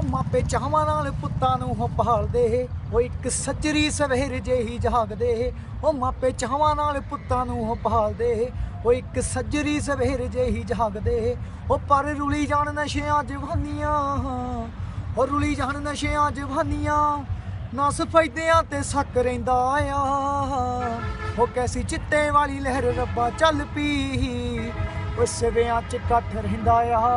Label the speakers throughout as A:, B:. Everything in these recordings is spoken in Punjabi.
A: ਉਹ ਮਾਪੇ ਚਾਹਾਂ ਨਾਲ ਪੁੱਤਾਂ ਨੂੰ ਹੋ ਪਾਲਦੇ ਉਹ ਇੱਕ ਸੱਜਰੀ ਸਵੇਰ ਜਿਹੀ ਜਾਗਦੇ ਉਹ ਮਾਪੇ ਚਾਹਾਂ ਨਾਲ ਪੁੱਤਾਂ ਨੂੰ ਹੋ ਪਾਲਦੇ ਉਹ ਇੱਕ ਸੱਜਰੀ ਸਵੇਰ ਜਿਹੀ ਜਾਗਦੇ ਉਹ ਪਰ ਰੁਲੀ ਜਾਣ ਨਸ਼ਿਆਂ ਜਵਾਨੀਆਂ। ਉਹ ਰੁਲੀ ਜਾਣ ਨਸ਼ਿਆਂ ਜਵਾਨੀਆਂ। ਨਾ ਸਫੈਦਿਆਂ ਤੇ ਸੱਕ ਰਹਿੰਦਾ ਆ। ਉਹ ਕੈਸੀ ਚਿੱਟੇ ਵਾਲੀ ਲਹਿਰ ਰੱਬਾ ਚੱਲ ਪੀ। ਉਹ ਸਵੇਆਂ ਚ ਇਕੱਠ ਰਹਿੰਦਾ ਆ।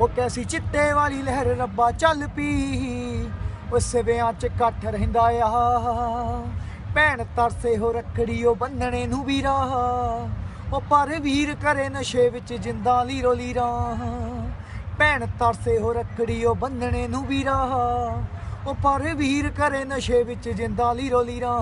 A: ਉਹ ਕੈਸੀ ਚਿੱਟੇ ਵਾਲੀ ਲਹਿਰ ਰੱਬਾ ਚੱਲ ਪੀ। ਉਹ ਸਵੇਆਂ ਚ ਇਕੱਠ ਰਹਿੰਦਾ ਆ। ਭੈਣ ਤਰਸੇ ਹੋ ਰੱਖੜੀ ਉਹ ਬੰਨਣੇ ਨੂੰ ਵੀਰਾ ਉਹ ਪਰ ਵੀਰ ਕਰੇ ਨਸ਼ੇ ਵਿੱਚ ਜਿੰਦਾ ਲੀਰੋ ਲੀਰਾ। ਭੈਣ ਤਰਸੇ ਹੋ ਰੱਖੜੀ ਉਹ ਬੰਨਣੇ ਨੂੰ ਵੀਰਾ ਉਹ ਪਰ ਵੀਰ ਕਰੇ ਨਸ਼ੇ ਵਿੱਚ ਜਿੰਦਾ ਲੀਰੋ ਲੀਰਾ।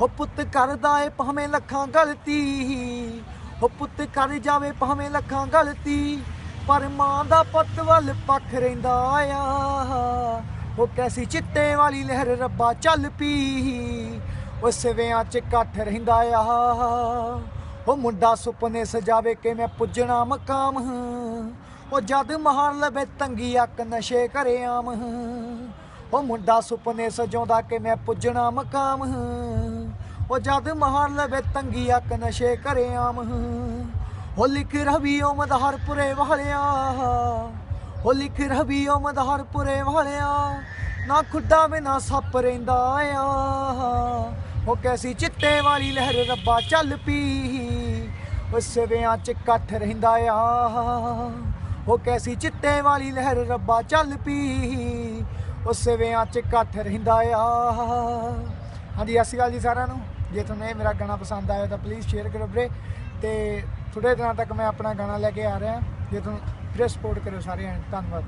A: ਉਹ ਪੁੱਤ ਕਰਦਾ ਏ ਭਾਵੇਂ ਲੱਖਾਂ ਗਲਤੀ। ਉਹ ਪੁੱਤ ਕਰ ਜਾਵੇ ਭਾਵੇਂ ਲੱਖਾਂ ਗਲਤੀ। ਪਰ ਮਾਂ ਦਾ ਪੁੱਤ ਵੱਲ ਪੱਖ ਰਹਿੰਦਾ ਆ। ਉਹ ਕੈਸੀ ਚਿੱਟੇ ਵਾਲੀ ਲਹਿਰ ਰੱਬਾ ਚੱਲ ਪੀ। ਉਹ ਸਵੇਆਂ ਚ ਇਕੱਠ ਰਹਿੰਦਾ ਆ। ਉਹ ਮੁੰਡਾ ਸੁਪਨੇ ਸਜਾਵੇ ਕਿ ਮੈਂ ਪੁੱਜਣਾ ਮਕਾਮ। ਉਹ ਜਦ ਮਹਾਨ ਲਵੇ ਤੰਗੀ ਅੱਕ ਨਸ਼ੇ ਕਰੇ ਆਮ। ਉਹ ਮੁੰਡਾ ਸੁਪਨੇ ਸਜਾਉਂਦਾ ਕਿ ਮੈਂ ਪੁੱਜਣਾ ਮਕਾਮ। ਉਹ ਜਦ ਮਹਾਨ ਲਵੇ ਤੰਗੀ ਅੱਕ ਨਸ਼ੇ ਕਰੇ ਆਮ। ਉਹ ਲਿਖ ਰਵੀ ਓ ਮਦਹਰਪੁਰੇ ਵਾਲਿਆ ਉਹ ਲਿਖ ਰਵੀ ਓ ਮਦਹਰਪੁਰੇ ਵਾਲਿਆ ਨਾ ਖੁੱਡਾ ਮੇ ਸੱਪ ਰਹਿੰਦਾ ਆ ਉਹ ਕੈਸੀ ਚਿੱਟੇ ਵਾਲੀ ਲਹਿਰ ਰੱਬਾ ਚੱਲ ਪੀ ਉਸ ਸਵੇਆਂ ਚ ਇਕੱਠ ਰਹਿੰਦਾ ਆ ਉਹ ਕੈਸੀ ਚਿੱਟੇ ਵਾਲੀ ਲਹਿਰ ਰੱਬਾ ਚੱਲ ਪੀ ਉਸ ਸਵੇਆਂ ਚ ਇਕੱਠ ਰਹਿੰਦਾ ਆ ਹਾਂਜੀ ਸਤਿ ਸ਼੍ਰੀ ਅਕਾਲ ਜੀ ਸਾਰਿਆਂ ਨੂੰ। ਜੇ ਤੁਹਾਨੂੰ ਇਹ ਮੇਰਾ ਗਾਣਾ ਪਸੰਦ ਆਇਆ ਤਾਂ ਪਲੀਜ਼ ਸ਼ੇਅਰ ਕਰੋ ਵੀਰੇ। ਤੇ ਥੋੜੇ ਦਿਨਾਂ ਤੱਕ ਮੈਂ ਆਪਣਾ ਗਾਣਾ ਲੈ ਕੇ ਆ ਰਿਹਾ। ਜੇ ਤੁਹਾਨੂੰ ਫਿਰ ਸਪੋਰਟ ਕਰੋ ਸਾਰਿਆਂ ਨੂੰ, ਧੰਨਵਾਦ।